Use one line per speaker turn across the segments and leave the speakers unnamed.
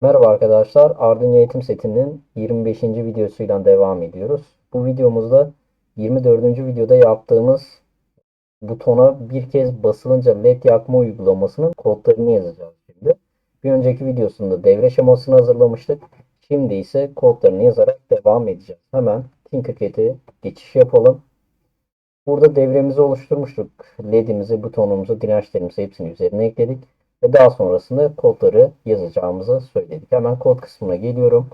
Merhaba arkadaşlar, Arduino eğitim setinin 25. videosuyla devam ediyoruz. Bu videomuzda 24. videoda yaptığımız butona bir kez basılınca led yakma uygulamasının kodlarını yazacağız şimdi. Bir önceki videosunda devre şemasını hazırlamıştık. Şimdi ise kodlarını yazarak devam edeceğiz. Hemen Tinkercad'e geçiş yapalım. Burada devremizi oluşturmuştuk. LED'imizi, butonumuzu, dirençlerimizi hepsini üzerine ekledik. Ve daha sonrasında kodları yazacağımızı söyledik. Hemen kod kısmına geliyorum.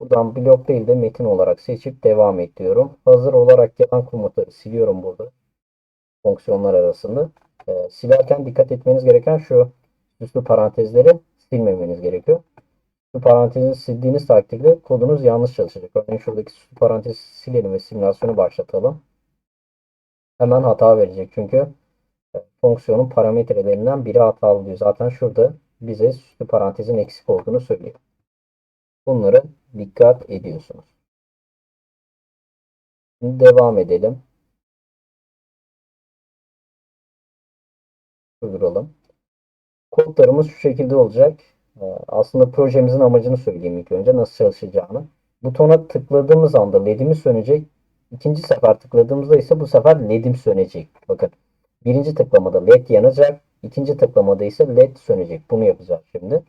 Buradan blok değil de metin olarak seçip devam et diyorum. Hazır olarak gelen komutları siliyorum burada. Fonksiyonlar arasında. Ee, silerken dikkat etmeniz gereken şu üslü parantezleri silmemeniz gerekiyor. Üslü parantezi sildiğiniz takdirde kodunuz yanlış çalışacak. Örneğin şuradaki üslü parantezi silelim ve simülasyonu başlatalım. Hemen hata verecek çünkü fonksiyonun parametrelerinden biri hatalı diyor. Zaten şurada bize süslü parantezin eksik olduğunu söylüyor. Bunları dikkat ediyorsunuz. Şimdi devam edelim. Durduralım. Kodlarımız şu şekilde olacak. Aslında projemizin amacını söyleyeyim ilk önce nasıl çalışacağını. Butona tıkladığımız anda ledimiz sönecek. İkinci sefer tıkladığımızda ise bu sefer ledim sönecek. Bakın Birinci tıklamada led yanacak. ikinci tıklamada ise led sönecek. Bunu yapacağız şimdi.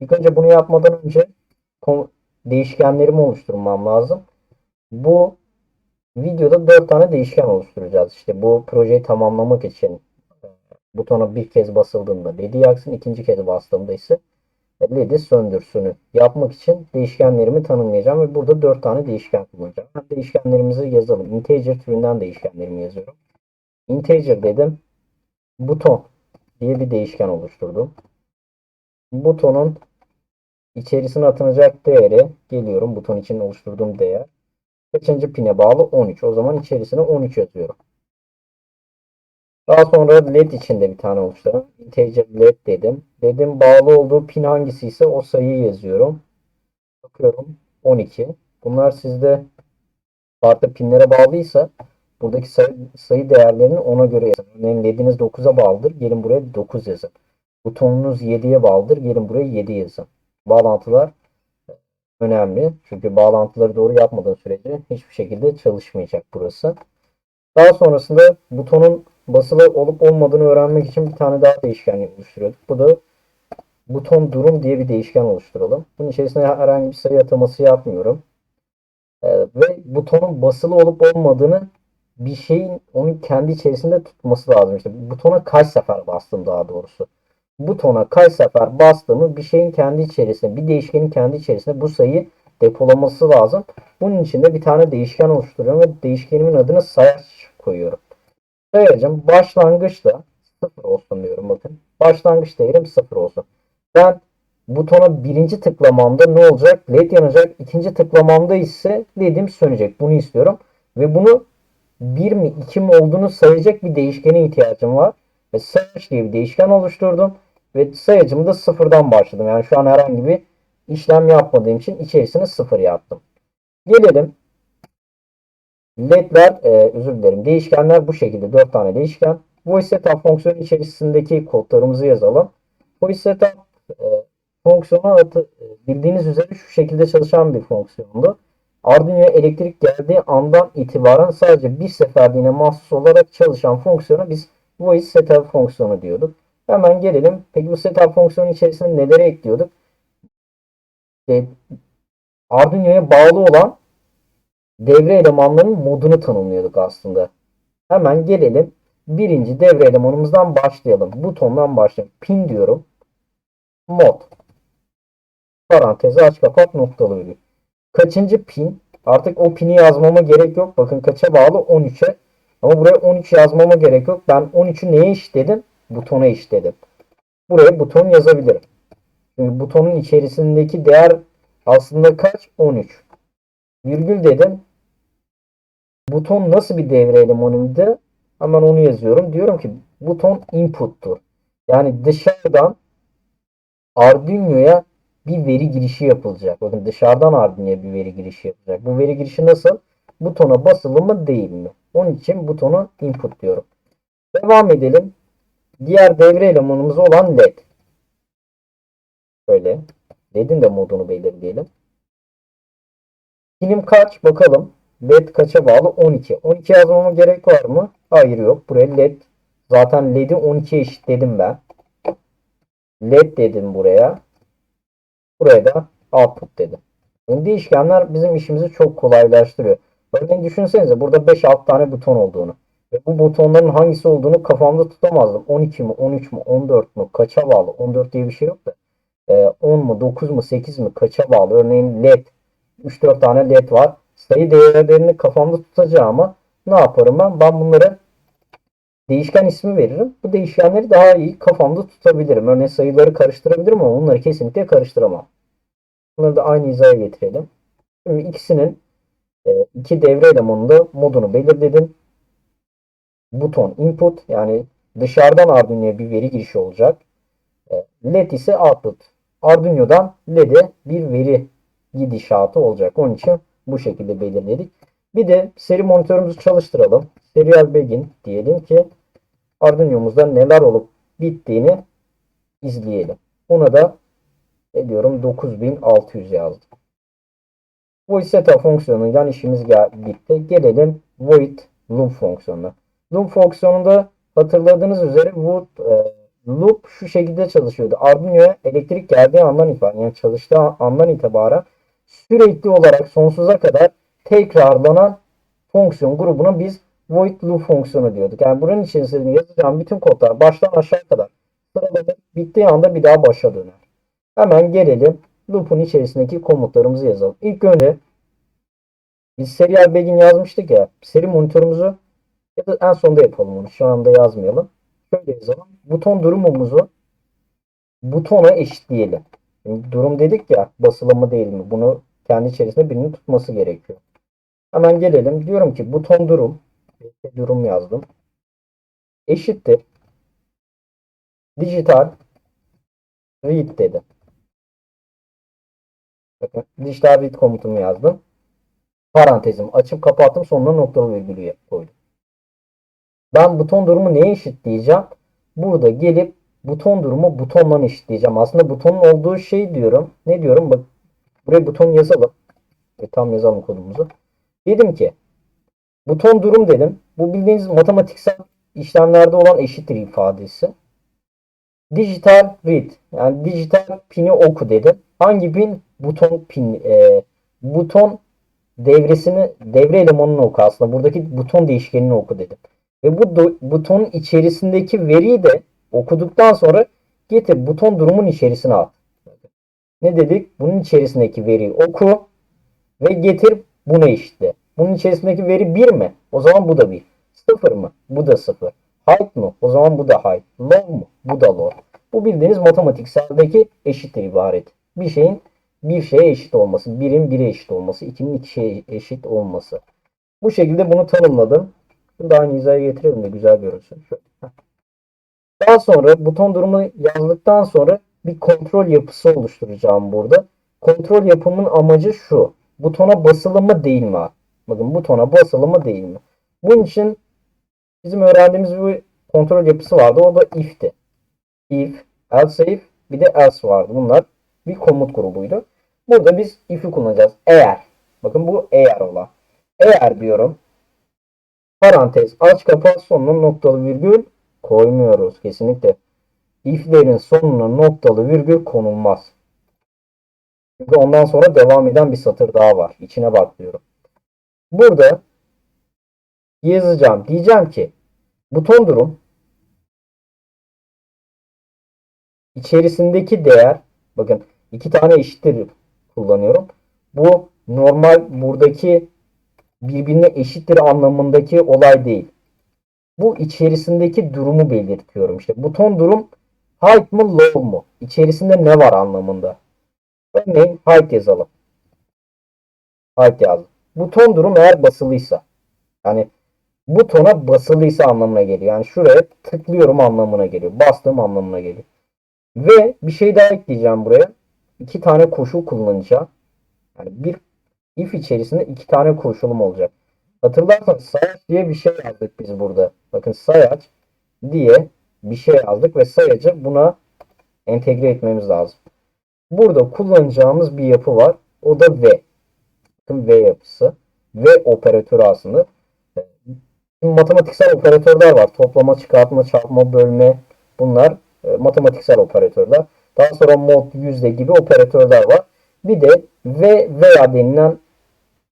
İlk önce bunu yapmadan önce değişkenlerimi oluşturmam lazım. Bu videoda 4 tane değişken oluşturacağız. İşte bu projeyi tamamlamak için e, butona bir kez basıldığında led'i yaksın. ikinci kez bastığımda ise led'i söndürsünü yapmak için değişkenlerimi tanımlayacağım ve burada 4 tane değişken kullanacağım. Değişkenlerimizi yazalım. Integer türünden değişkenlerimi yazıyorum. Integer dedim. Buton diye bir değişken oluşturdum. Butonun içerisine atınacak değeri geliyorum. Buton için oluşturduğum değer. Kaçıncı pine bağlı? 13. O zaman içerisine 13 yazıyorum. Daha sonra led içinde bir tane oluşturalım. Integer led dedim. Dedim bağlı olduğu pin hangisi ise o sayıyı yazıyorum. Bakıyorum 12. Bunlar sizde farklı pinlere bağlıysa Buradaki sayı, sayı değerlerini ona göre yazın. Örneğin lediniz 9'a bağlıdır. Gelin buraya 9 yazın. Butonunuz 7'ye bağlıdır. Gelin buraya 7 yazın. Bağlantılar önemli. Çünkü bağlantıları doğru yapmadığın sürece hiçbir şekilde çalışmayacak burası. Daha sonrasında butonun basılı olup olmadığını öğrenmek için bir tane daha değişken oluşturuyorduk. Bu da buton durum diye bir değişken oluşturalım. Bunun içerisinde herhangi bir sayı ataması yapmıyorum. Ee, ve butonun basılı olup olmadığını bir şeyin onun kendi içerisinde tutması lazım. İşte butona kaç sefer bastım daha doğrusu. Butona kaç sefer bastığımı bir şeyin kendi içerisinde, bir değişkenin kendi içerisinde bu sayıyı depolaması lazım. Bunun için de bir tane değişken oluşturuyorum ve değişkenimin adını sayaç koyuyorum. Sayacım başlangıçta 0 olsun diyorum bakın. Başlangıç değerim 0 olsun. Ben butona birinci tıklamamda ne olacak? LED yanacak. İkinci tıklamamda ise LED'im sönecek. Bunu istiyorum. Ve bunu 1 mi 2 mi olduğunu sayacak bir değişkene ihtiyacım var. Ve sayaç diye bir değişken oluşturdum. Ve sayacımı da sıfırdan başladım. Yani şu an herhangi bir işlem yapmadığım için içerisine sıfır yaptım. Gelelim. LED'ler, e, özür dilerim. Değişkenler bu şekilde 4 tane değişken. Voice setup fonksiyonu içerisindeki kodlarımızı yazalım. Voice setup e, fonksiyonu adı, bildiğiniz üzere şu şekilde çalışan bir fonksiyondu. Arduino'ya elektrik geldiği andan itibaren sadece bir seferliğine mahsus olarak çalışan fonksiyona biz voice setup fonksiyonu diyorduk. Hemen gelelim. Peki bu setup fonksiyonu içerisinde neleri ekliyorduk? E, Arduino'ya bağlı olan devre elemanlarının modunu tanımlıyorduk aslında. Hemen gelelim. Birinci devre elemanımızdan başlayalım. Butondan başlayalım. Pin diyorum. Mod. Parantezi aç kapat noktalı virgül. Kaçıncı pin? Artık o pini yazmama gerek yok. Bakın kaça bağlı? 13'e. Ama buraya 13 yazmama gerek yok. Ben 13'ü neye eşitledim? Butona eşitledim. Buraya buton yazabilirim. Şimdi butonun içerisindeki değer aslında kaç? 13. Virgül dedim. Buton nasıl bir devre elemanıydı? Hemen onu yazıyorum. Diyorum ki buton input'tur. Yani dışarıdan Arduino'ya bir veri girişi yapılacak. Bakın dışarıdan Arduino'ya bir veri girişi yapılacak. Bu veri girişi nasıl? Butona basılı mı değil mi? Onun için butonu input diyorum. Devam edelim. Diğer devre elemanımız olan led. Böyle LED'in de modunu belirleyelim. Pinim kaç? Bakalım. LED kaça bağlı? 12. 12 yazmama gerek var mı? Hayır yok. Buraya LED. Zaten LED'i 12'ye eşitledim ben. LED dedim buraya. Buraya da output dedim. Yani değişkenler bizim işimizi çok kolaylaştırıyor. Örneğin düşünsenize burada 5-6 tane buton olduğunu. Ve bu butonların hangisi olduğunu kafamda tutamazdım. 12 mi, 13 mu, 14 mu, kaça bağlı? 14 diye bir şey yok da. Ee, 10 mu, 9 mu, 8 mi, kaça bağlı? Örneğin LED. 3-4 tane LED var. Sayı değerlerini kafamda tutacağıma ne yaparım ben? Ben bunları değişken ismi veririm. Bu değişkenleri daha iyi kafamda tutabilirim. Örneğin sayıları karıştırabilirim ama bunları kesinlikle karıştıramam. Bunları da aynı hizaya getirelim. Şimdi ikisinin e, iki devre elemanında modunu belirledim. Buton input yani dışarıdan Arduino'ya bir veri girişi olacak. E, LED ise output. Arduino'dan LED'e bir veri gidişatı olacak. Onun için bu şekilde belirledik. Bir de seri monitörümüzü çalıştıralım. Serial begin diyelim ki Arduino'muzda neler olup bittiğini izleyelim. Buna da ne diyorum 9600 yazdım. Void setup fonksiyonuyla işimiz gel bitti. Gelelim void loop fonksiyonuna. Loop fonksiyonunda hatırladığınız üzere bu e, loop şu şekilde çalışıyordu. Arduino'ya elektrik geldiği andan itibaren yani çalıştığı andan itibaren sürekli olarak sonsuza kadar tekrarlanan fonksiyon grubuna biz void loop fonksiyonu diyorduk. Yani buranın içerisinde yazacağım bütün kodlar baştan aşağı kadar sıralanır. Bittiği anda bir daha başa döner. Hemen gelelim loop'un içerisindeki komutlarımızı yazalım. İlk önce biz serial begin yazmıştık ya. Seri monitörümüzü ya da en sonda yapalım onu. Şu anda yazmayalım. Şöyle yazalım. Buton durumumuzu butona eşitleyelim. Şimdi durum dedik ya basılı mı değil mi? Bunu kendi içerisinde birinin tutması gerekiyor. Hemen gelelim. Diyorum ki buton durum durum yazdım. Eşittir. Dijital read dedim. Bakın dijital read komutumu yazdım. Parantezim açıp kapattım sonuna noktalı virgülü koydum. Ben buton durumu neye eşitleyeceğim? Burada gelip buton durumu butonla eşitleyeceğim. Aslında butonun olduğu şey diyorum. Ne diyorum? Bak buraya buton yazalım. E, tam yazalım kodumuzu. Dedim ki buton durum dedim. Bu bildiğiniz matematiksel işlemlerde olan eşittir ifadesi. Dijital read yani dijital pini oku dedim. Hangi pin? Buton pin e, buton devresini devre elemanını oku aslında. Buradaki buton değişkenini oku dedim. Ve bu do, butonun içerisindeki veriyi de okuduktan sonra getir buton durumun içerisine at. Ne dedik? Bunun içerisindeki veriyi oku ve getir buna eşitle. Bunun içerisindeki veri 1 mi? O zaman bu da 1. 0 mı? Bu da 0. Height mı? O zaman bu da height. Low mu? Bu da low. Bu bildiğiniz matematikseldeki eşittir ibaret. Bir şeyin bir şeye eşit olması, birin bire eşit olması, ikinin iki şeye eşit olması. Bu şekilde bunu tanımladım. Bunu da aynı hizaya getirelim de güzel görünsün. Daha sonra buton durumu yazdıktan sonra bir kontrol yapısı oluşturacağım burada. Kontrol yapımın amacı şu. Butona basılı mı değil mi? Bakın butona basılı mı değil mi? Bunun için bizim öğrendiğimiz bir kontrol yapısı vardı. O da if'ti. If, else if, bir de else vardı. Bunlar bir komut grubuydu. Burada biz if'i kullanacağız. Eğer. Bakın bu eğer olan. Eğer diyorum. Parantez aç kapat sonuna noktalı virgül koymuyoruz. Kesinlikle. If'lerin sonuna noktalı virgül konulmaz. Çünkü ondan sonra devam eden bir satır daha var. İçine bak diyorum. Burada yazacağım. Diyeceğim ki buton durum içerisindeki değer bakın iki tane eşittir kullanıyorum. Bu normal buradaki birbirine eşittir anlamındaki olay değil. Bu içerisindeki durumu belirtiyorum. İşte buton durum height mı low mu? İçerisinde ne var anlamında. Örneğin height yazalım. Height yazdım. Buton durum eğer basılıysa. Yani butona basılıysa anlamına geliyor. Yani şuraya tıklıyorum anlamına geliyor. Bastığım anlamına geliyor. Ve bir şey daha ekleyeceğim buraya. İki tane koşul kullanacağım. Yani bir if içerisinde iki tane koşulum olacak. Hatırlarsanız sayaç diye bir şey yazdık biz burada. Bakın sayaç diye bir şey yazdık ve sayacı buna entegre etmemiz lazım. Burada kullanacağımız bir yapı var. O da V. Bakın V yapısı. V operatörü aslında. Şimdi matematiksel operatörler var. Toplama, çıkartma, çarpma, bölme. Bunlar e, matematiksel operatörler. Daha sonra mod, yüzde gibi operatörler var. Bir de V veya denilen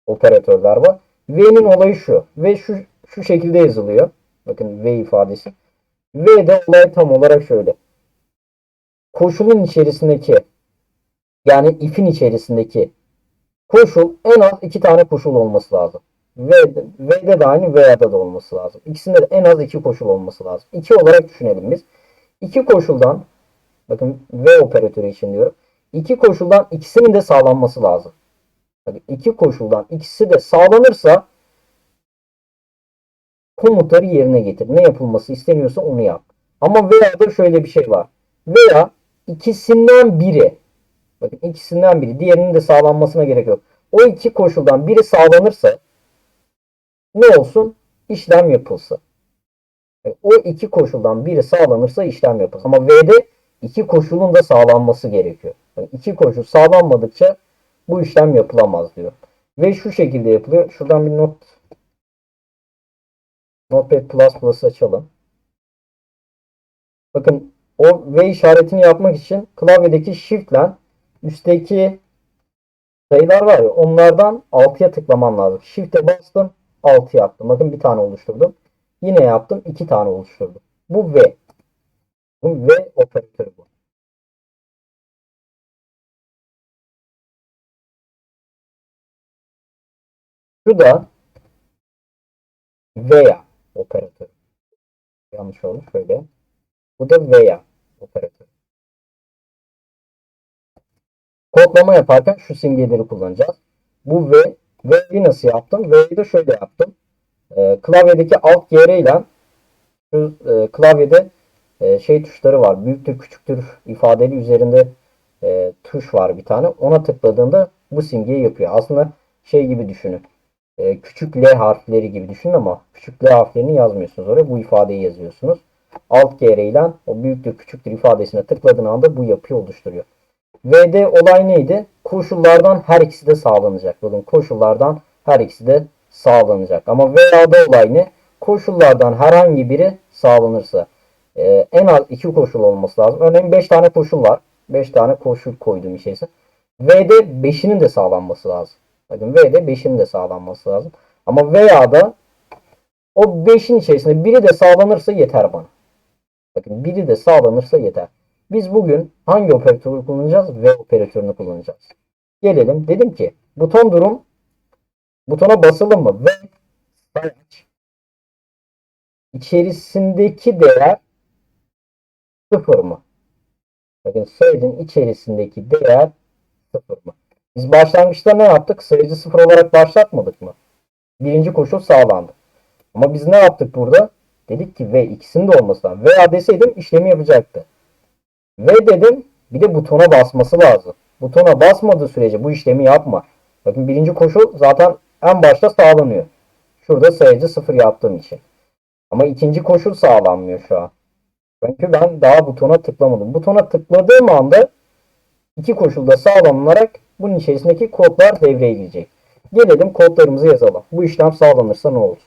operatörler var. V'nin olayı şu. V şu, şu şekilde yazılıyor. Bakın V ifadesi. V'de olay tam olarak şöyle. Koşulun içerisindeki yani if'in içerisindeki koşul en az iki tane koşul olması lazım. V'de, V'de de aynı V'de de olması lazım. İkisinde de en az iki koşul olması lazım. İki olarak düşünelim biz. İki koşuldan bakın V operatörü için diyorum. İki koşuldan ikisinin de sağlanması lazım. Bakın iki koşuldan ikisi de sağlanırsa komutları yerine getir. Ne yapılması isteniyorsa onu yap. Ama veya da şöyle bir şey var. Veya ikisinden biri bakın ikisinden biri diğerinin de sağlanmasına gerek yok. O iki koşuldan biri sağlanırsa ne olsun? İşlem yapılsın. Yani o iki koşuldan biri sağlanırsa işlem yapılsın. Ama V'de iki koşulun da sağlanması gerekiyor. Yani iki koşul sağlanmadıkça bu işlem yapılamaz diyor. Ve şu şekilde yapılıyor. Şuradan bir not Notepad++ açalım. Bakın o V işaretini yapmak için klavyedeki Shift ile üstteki sayılar var ya onlardan 6'ya tıklaman lazım. Shift'e bastım 6 yaptım. Bakın bir tane oluşturdum. Yine yaptım 2 tane oluşturdum. Bu V. Bu V operatörü bu. Şu da veya operatörü. Yanlış oldu şöyle. Bu da veya operatörü. Kodlama yaparken şu simgeleri kullanacağız. Bu V, V'yi nasıl yaptım? V'yi de şöyle yaptım. Ee, klavyedeki Alt GR ile şu e, klavyede e, şey tuşları var. Büyüktür, küçüktür ifadeli üzerinde e, tuş var bir tane. Ona tıkladığında bu simgeyi yapıyor. Aslında şey gibi düşünün. E, küçük L harfleri gibi düşünün ama küçük L harflerini yazmıyorsunuz oraya. Bu ifadeyi yazıyorsunuz. Alt GR ile o büyüktür, küçüktür ifadesine tıkladığın anda bu yapıyı oluşturuyor. V'de olay neydi? Koşullardan her ikisi de sağlanacak. Bakın koşullardan her ikisi de sağlanacak. Ama VA'da olay ne? Koşullardan herhangi biri sağlanırsa e, en az iki koşul olması lazım. Örneğin 5 tane koşul var. 5 tane koşul koydum içerisine. V'de 5'inin de sağlanması lazım. Bakın V'de 5'inin de sağlanması lazım. Ama VA'da o 5'in içerisinde biri de sağlanırsa yeter bana. Bakın biri de sağlanırsa yeter. Biz bugün hangi operatörü kullanacağız? V operatörünü kullanacağız. Gelelim. Dedim ki buton durum butona basılı mı? Ve sayaç içerisindeki değer sıfır mı? Bakın sayacın içerisindeki değer sıfır mı? Biz başlangıçta ne yaptık? Sayıcı sıfır olarak başlatmadık mı? Birinci koşul sağlandı. Ama biz ne yaptık burada? Dedik ki V ikisinin de olması lazım. Veya deseydim işlemi yapacaktı. Ve dedim bir de butona basması lazım. Butona basmadığı sürece bu işlemi yapma. Bakın birinci koşul zaten en başta sağlanıyor. Şurada sayıcı sıfır yaptığım için. Ama ikinci koşul sağlanmıyor şu an. Çünkü ben daha butona tıklamadım. Butona tıkladığım anda iki koşulda sağlanarak bunun içerisindeki kodlar devreye girecek. Gelelim kodlarımızı yazalım. Bu işlem sağlanırsa ne olur?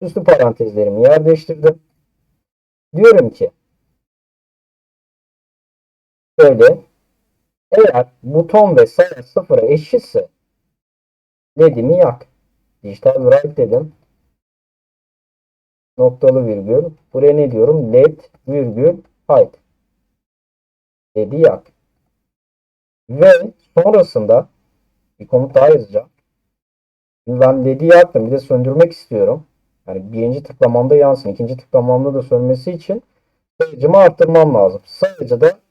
Üstü parantezlerimi yer değiştirdim. Diyorum ki Şöyle eğer buton ve sayaç sıfıra eşitse ledimi yak. Dijital write dedim. Noktalı virgül. Buraya ne diyorum? Led virgül hide. Led'i yak. Ve sonrasında bir komut daha yazacağım. Ben led'i yaktım. Bir de söndürmek istiyorum. Yani birinci tıklamamda yansın. ikinci tıklamamda da sönmesi için sayıcımı arttırmam lazım. Sayıcı da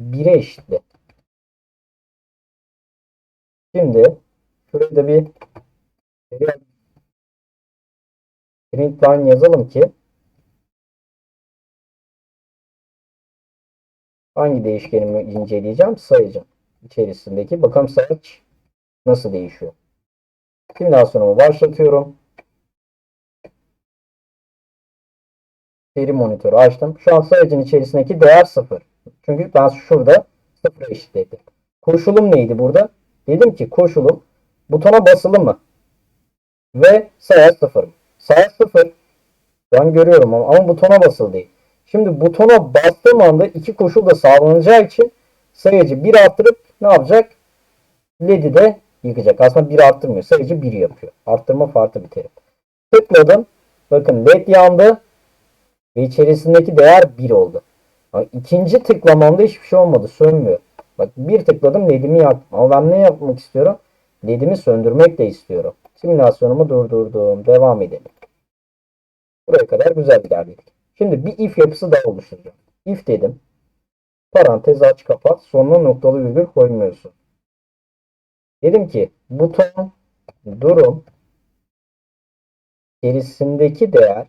1'e eşitli. Şimdi şuraya da bir print line yazalım ki hangi değişkenimi inceleyeceğim? Sayacağım. içerisindeki. Bakalım sayıç nasıl değişiyor. Simülasyonumu başlatıyorum. Veri monitörü açtım. Şu an sayacın içerisindeki değer 0. Çünkü ben şurada sıfıra eşitledim. Koşulum neydi burada? Dedim ki koşulum butona basılı mı? Ve sayaç sıfır mı? Sayaç sıfır. Ben görüyorum ama, ama butona basılı değil. Şimdi butona bastığım anda iki koşul da sağlanacağı için sayacı 1 arttırıp ne yapacak? LED'i de yıkacak. Aslında 1 arttırmıyor. Sayacı 1 yapıyor. Arttırma farklı bir terim. Tıkladım. Bakın LED yandı. Ve içerisindeki değer 1 oldu. Ama ikinci tıklamamda hiçbir şey olmadı. Sönmüyor. Bak bir tıkladım LED'imi yaktım. Ama ben ne yapmak istiyorum? LED'imi söndürmek de istiyorum. Simülasyonumu durdurdum. Devam edelim. Buraya kadar güzel ilerledik. Şimdi bir if yapısı daha oluşturacağım. If dedim. Parantez aç kapat. Sonuna noktalı virgül koymuyorsun. Dedim ki buton durum gerisindeki değer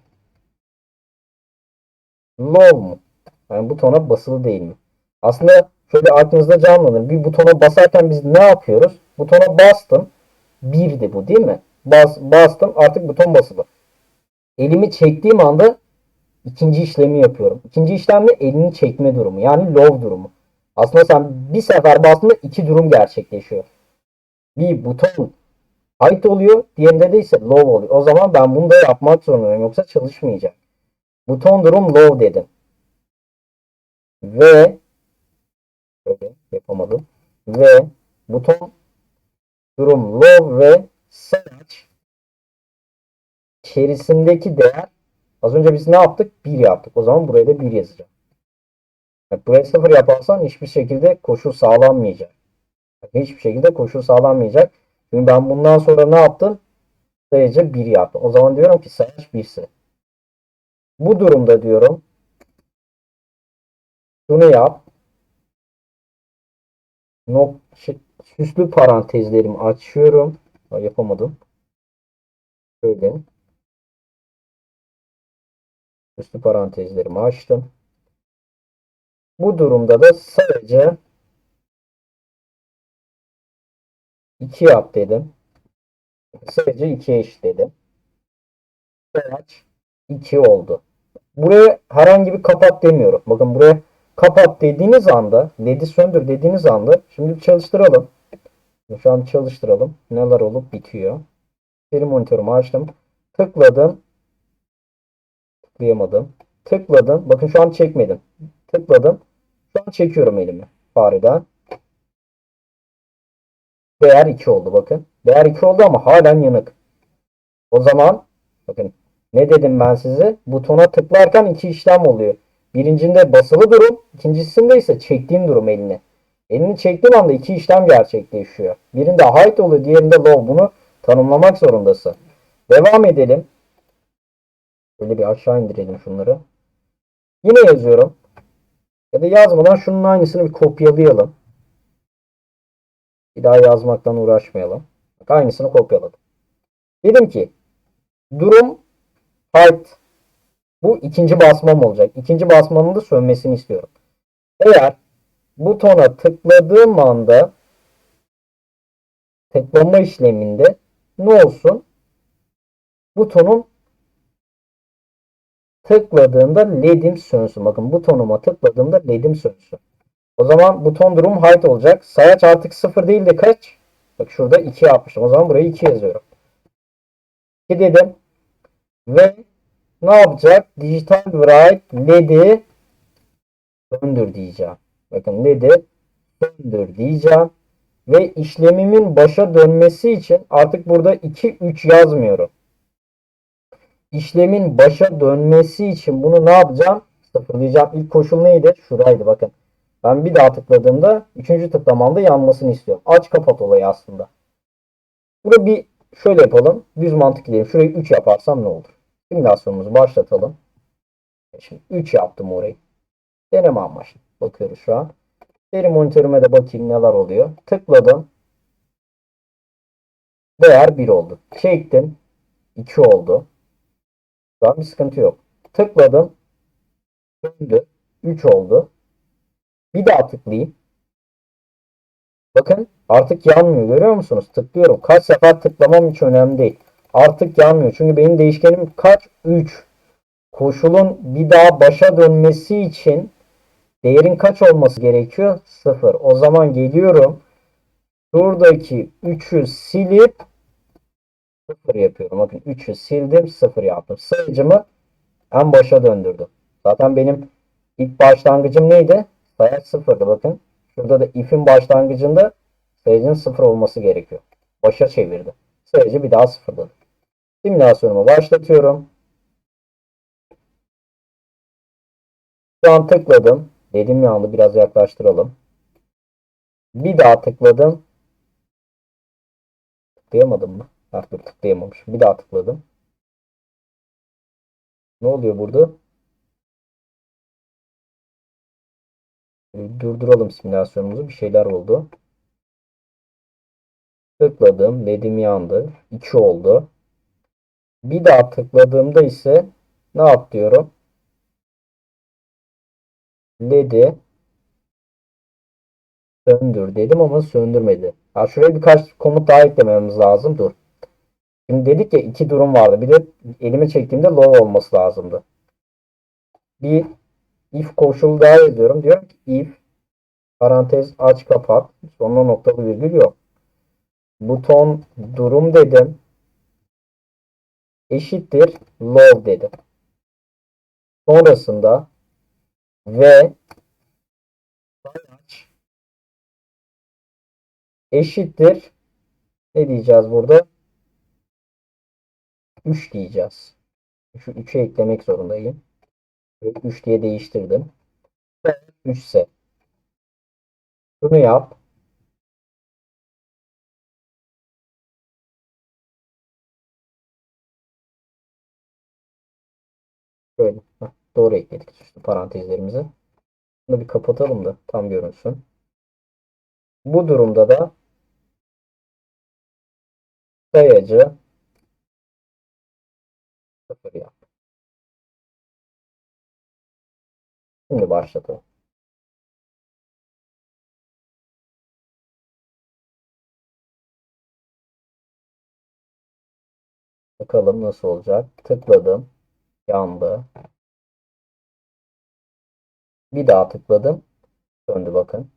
low mu? Yani butona basılı değil mi? Aslında şöyle aklınızda canlanır. Bir butona basarken biz ne yapıyoruz? Butona bastım. Birdi bu değil mi? Bas, bastım artık buton basılı. Elimi çektiğim anda ikinci işlemi yapıyorum. İkinci işlem de elini çekme durumu. Yani low durumu. Aslında sen bir sefer bastığında iki durum gerçekleşiyor. Bir buton high oluyor. Diğerinde de ise low oluyor. O zaman ben bunu da yapmak zorundayım. Yoksa çalışmayacak. Buton durum low dedim. Ve yapamadım. Ve buton durum low ve sayaç içerisindeki değer az önce biz ne yaptık? 1 yaptık. O zaman buraya da 1 yazacağım. Bak, buraya 0 yaparsan hiçbir şekilde koşul sağlanmayacak. Bak, hiçbir şekilde koşul sağlanmayacak. Çünkü ben bundan sonra ne yaptım? Sayıca 1 yaptım. O zaman diyorum ki sayaç 1 ise. Bu durumda diyorum şunu yap. Nok süslü parantezlerimi açıyorum. Yapamadım. Şöyle. Üstü parantezlerimi açtım. Bu durumda da sadece 2 yap dedim. Sadece 2'ye eşitledim. Sayaç 2 oldu. Buraya herhangi bir kapat demiyorum. Bakın buraya kapat dediğiniz anda LED'i söndür dediğiniz anda şimdi bir çalıştıralım. Şu an çalıştıralım. Neler olup bitiyor. Seri monitörümü açtım. Tıkladım. Tıklayamadım. Tıkladım. Bakın şu an çekmedim. Tıkladım. Şu an çekiyorum elimi fareden. Değer 2 oldu bakın. Değer 2 oldu ama halen yanık. O zaman bakın ne dedim ben size? Butona tıklarken iki işlem oluyor. Birincinde basılı durum, ikincisinde ise çektiğim durum elini. Elini çektiğim anda iki işlem gerçekleşiyor. Birinde high oluyor, diğerinde low. Bunu tanımlamak zorundasın. Devam edelim. Böyle bir aşağı indirelim şunları. Yine yazıyorum. Ya da yazmadan şunun aynısını bir kopyalayalım. Bir daha yazmaktan uğraşmayalım. Bak aynısını kopyaladım. Dedim ki durum height bu ikinci basmam olacak. İkinci basmanın da sönmesini istiyorum. Eğer butona tıkladığım anda tıklama işleminde ne olsun? Butonun tıkladığında led'im sönsün. Bakın butonuma tıkladığımda led'im sönsün. O zaman buton durum height olacak. Sayaç artık 0 değil de kaç? Bak şurada 2 yapmışım. O zaman buraya 2 yazıyorum. 2 dedim. Ve ne yapacak? Digital Bright LED'i söndür diyeceğim. Bakın LED'i söndür diyeceğim. Ve işlemimin başa dönmesi için artık burada 2 3 yazmıyorum. İşlemin başa dönmesi için bunu ne yapacağım? Sıfırlayacağım. İlk koşul neydi? Şuraydı bakın. Ben bir daha tıkladığımda üçüncü tıklamamda yanmasını istiyorum. Aç kapat olayı aslında. Burada bir şöyle yapalım. Düz mantık gidelim. Şurayı 3 yaparsam ne olur? Simülasyonumuzu başlatalım. Şimdi 3 yaptım orayı. Deneme amaçlı. Bakıyoruz şu an. Veri monitörüme de bakayım neler oluyor. Tıkladım. Değer 1 oldu. Çektim. 2 oldu. Şu an bir sıkıntı yok. Tıkladım. Döndü. 3 oldu. Bir daha tıklayayım. Bakın artık yanmıyor. Görüyor musunuz? Tıklıyorum. Kaç sefer tıklamam hiç önemli değil. Artık yanmıyor. Çünkü benim değişkenim kaç? 3. Koşulun bir daha başa dönmesi için Değerin kaç olması gerekiyor? 0. O zaman geliyorum. Şuradaki 3'ü silip 0 yapıyorum. Bakın 3'ü sildim 0 yaptım. Sayıcımı en başa döndürdüm. Zaten benim ilk başlangıcım neydi? Sayaç 0'dı bakın. Şurada da if'in başlangıcında sayıcının 0 olması gerekiyor. Başa çevirdi. Sayıcı bir daha sıfırladı. Simülasyonumu başlatıyorum. Şu an tıkladım. Dedim yandı biraz yaklaştıralım. Bir daha tıkladım. Tıklayamadım mı? Ah dur tıklayamamışım. Bir daha tıkladım. Ne oluyor burada? Durduralım simülasyonumuzu. Bir şeyler oldu. Tıkladım. LED'im yandı. 2 oldu. Bir daha tıkladığımda ise ne yap diyorum? LED'i söndür dedim ama söndürmedi. Ha, şuraya birkaç komut daha eklememiz lazım. Dur. Şimdi dedik ya iki durum vardı. Bir de elime çektiğimde low olması lazımdı. Bir if koşulu daha yazıyorum. Diyorum ki if parantez aç kapat. Sonuna noktalı virgül yok. Buton durum dedim. Eşittir low dedim. Sonrasında ve eşittir ne diyeceğiz burada? 3 diyeceğiz. Şu 3'e eklemek zorundayım. 3 diye değiştirdim. 3 ise şunu yap. Böyle. Heh, doğru ekledik işte parantezlerimizi. Bunu bir kapatalım da tam görünsün. Bu durumda da sayacı 0 yap. Şimdi başlatalım. Bakalım nasıl olacak. Tıkladım. Yandı. Bir daha tıkladım. Döndü bakın.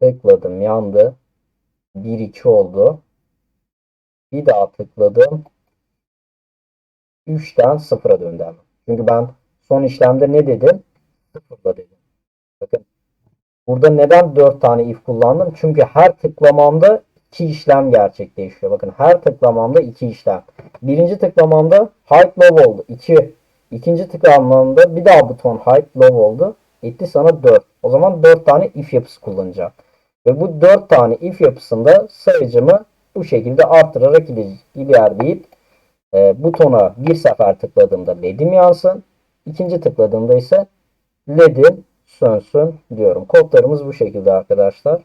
Tıkladım. Yandı. 1-2 oldu. Bir daha tıkladım. 3'ten 0'a döndü hemen. Çünkü ben son işlemde ne dedim? 0'da dedim. Bakın. Burada neden 4 tane if kullandım? Çünkü her tıklamamda 2 işlem gerçekleşiyor. Bakın her tıklamamda 2 işlem. Birinci tıklamamda height low oldu. 2. İkinci tıklamamda bir daha buton height low oldu. Etti sana 4. O zaman 4 tane if yapısı kullanacağım. Ve bu 4 tane if yapısında sayıcımı bu şekilde arttırarak ilerleyip e, butona bir sefer tıkladığımda led'im yansın. İkinci tıkladığımda ise led'im sönsün diyorum. Kodlarımız bu şekilde arkadaşlar.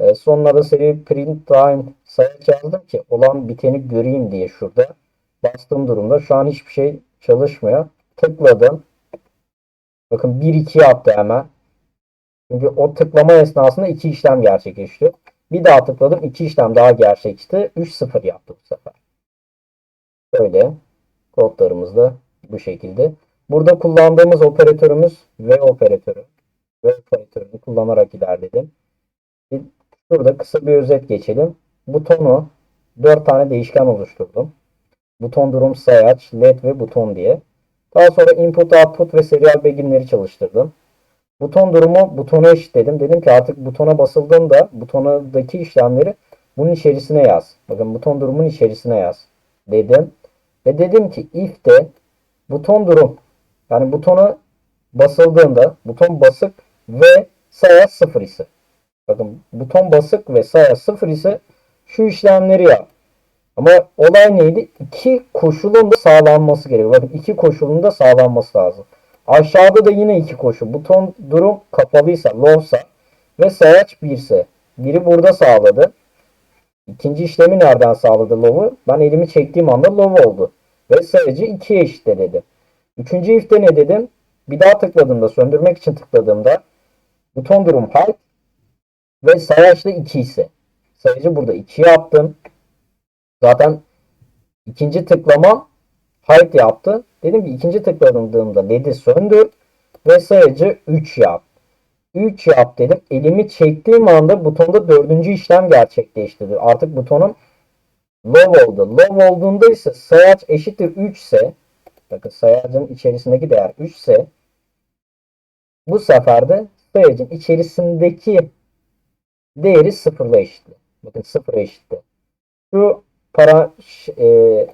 E, seri print time sayaç yazdım ki olan biteni göreyim diye şurada. Bastığım durumda şu an hiçbir şey çalışmıyor. Tıkladım. Bakın 1-2 yaptı hemen. Çünkü o tıklama esnasında iki işlem gerçekleşti. Bir daha tıkladım. iki işlem daha gerçekleşti. 3-0 yaptı bu sefer. Böyle. Kodlarımız da bu şekilde. Burada kullandığımız operatörümüz V operatörü. V operatörünü kullanarak ilerledim. Şurada kısa bir özet geçelim. Butonu 4 tane değişken oluşturdum. Buton durum sayaç, led ve buton diye. Daha sonra input, output ve serial beginleri çalıştırdım. Buton durumu butona eşitledim. Dedim ki artık butona basıldığında butonadaki işlemleri bunun içerisine yaz. Bakın buton durumun içerisine yaz. Dedim. Ve dedim ki if de buton durum yani butona basıldığında buton basık ve sayaç 0 ise bakın buton basık ve sayaç 0 ise şu işlemleri yap. Ama olay neydi? İki koşulun da sağlanması gerekiyor. Bakın iki koşulun da sağlanması lazım. Aşağıda da yine iki koşul. Buton durum kapalıysa, low'sa ve sayaç 1 ise. Biri burada sağladı. İkinci işlemi nereden sağladı low'u? Ben elimi çektiğim anda low oldu. Ve sayacı 2'ye eşitledi. Üçüncü ifte ne dedim? Bir daha tıkladığımda, söndürmek için tıkladığımda buton durum height ve sayaç da 2 ise. Sayacı burada 2 yaptım. Zaten ikinci tıklama height yaptı. Dedim ki ikinci tıkladığımda led'i söndür. ve sayacı 3 yap. 3 yap dedim. Elimi çektiğim anda butonda dördüncü işlem gerçekleşti. Artık butonum low oldu. Low olduğunda ise sayaç eşittir 3 ise bakın sayacın içerisindeki değer 3 ise bu sefer de sayacın içerisindeki değeri sıfırla eşitli. Bakın sıfıra eşitli. Şu para e,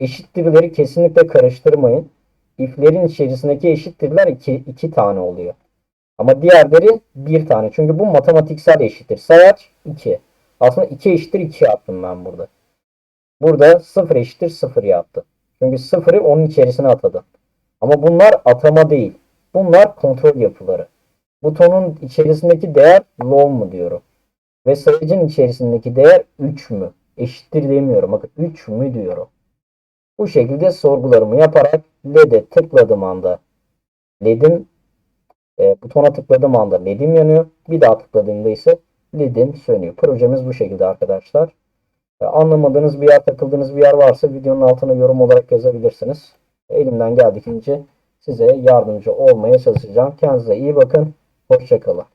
eşittirleri kesinlikle karıştırmayın. If'lerin içerisindeki eşittirler 2 2 tane oluyor. Ama diğerleri bir tane. Çünkü bu matematiksel eşittir. Sayaç 2. Aslında 2 eşittir 2 yaptım ben burada. Burada 0 eşittir 0 yaptım. Çünkü 0'ı onun içerisine atadım. Ama bunlar atama değil. Bunlar kontrol yapıları. Butonun içerisindeki değer low mu diyorum. Ve sayıcın içerisindeki değer 3 mü? Eşittir demiyorum. Bakın 3 mü diyorum. Bu şekilde sorgularımı yaparak LED'e tıkladığım anda LED'im e, butona tıkladığım anda LED'im yanıyor. Bir daha tıkladığımda ise LED'im sönüyor. Projemiz bu şekilde arkadaşlar. E, anlamadığınız bir yer, takıldığınız bir yer varsa videonun altına yorum olarak yazabilirsiniz. Elimden geldiğince size yardımcı olmaya çalışacağım. Kendinize iyi bakın. Hoşçakalın.